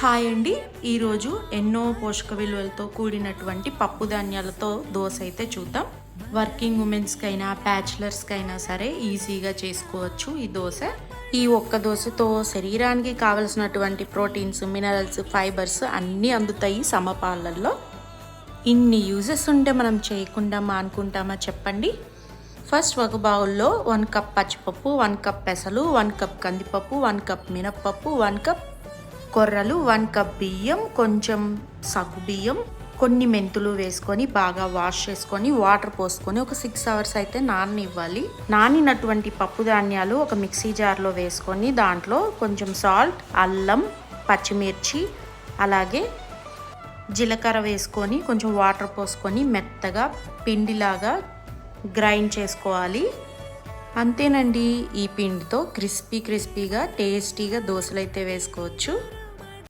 Hi అండి. ఈరోజు ఎన్నో పోషక విలువలతో కూడినటువంటి పప్పు ధాన్యాలతో దోశ అయితే చూద్దాం. వర్కింగ్ ఉమెన్స్కైనా బ్యాచిలర్స్కైనా సరే ఈజీగా చేసుకోవచ్చు ఈ దోశ. ఈ ఒక్క దోశతో శరీరానికి కావలసినటువంటి ప్రోటీన్స్ మినరల్స్ ఫైబర్స్ అన్నీ అందుతాయి సమపాలల్లో. ఇన్ని యూజెస్ ఉంటే మనం చేయకుండా మానుకుంటామా చెప్పండి. ఫస్ట్ ఒక బౌల్లో వన్ కప్ పచ్చిపప్పు వన్ కప్ పెసలు వన్ కప్ కందిపప్పు వన్ కప్ మినప్పప్పు వన్ కప్ కొర్రలు వన్ కప్ బియ్యం కొంచెం సగ్గు బియ్యం కొన్ని మెంతులు వేసుకొని బాగా వాష్ చేసుకొని వాటర్ పోసుకొని ఒక సిక్స్ అవర్స్ అయితే నాననివ్వాలి. నానినటువంటి పప్పు ధాన్యాలు ఒక మిక్సీ జార్లో వేసుకొని దాంట్లో కొంచెం సాల్ట్ అల్లం పచ్చిమిర్చి అలాగే జీలకర్ర వేసుకొని కొంచెం వాటర్ పోసుకొని మెత్తగా పిండిలాగా గ్రైండ్ చేసుకోవాలి. అంతేనండి ఈ పిండితో క్రిస్పీ క్రిస్పీగా టేస్టీగా దోశలు అయితే వేసుకోవచ్చు.